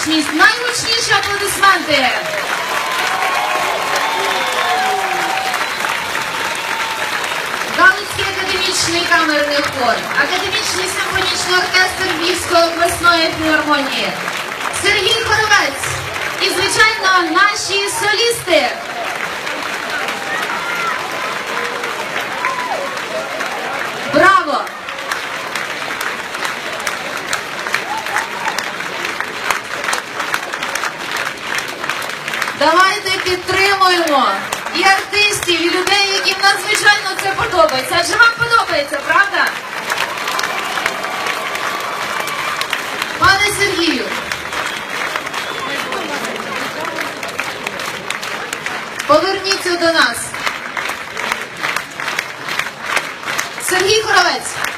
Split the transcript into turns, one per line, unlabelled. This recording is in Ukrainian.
вдячність. Найгучніші аплодисменти. Галицький академічний камерний хор, академічний симфонічний оркестр Львівської обласної філармонії, Сергій Хоровець Давайте підтримуємо і артистів, і людей, яким надзвичайно це подобається. Адже вам подобається, правда? Пане Сергію. Поверніться до нас. Сергій Хоровець.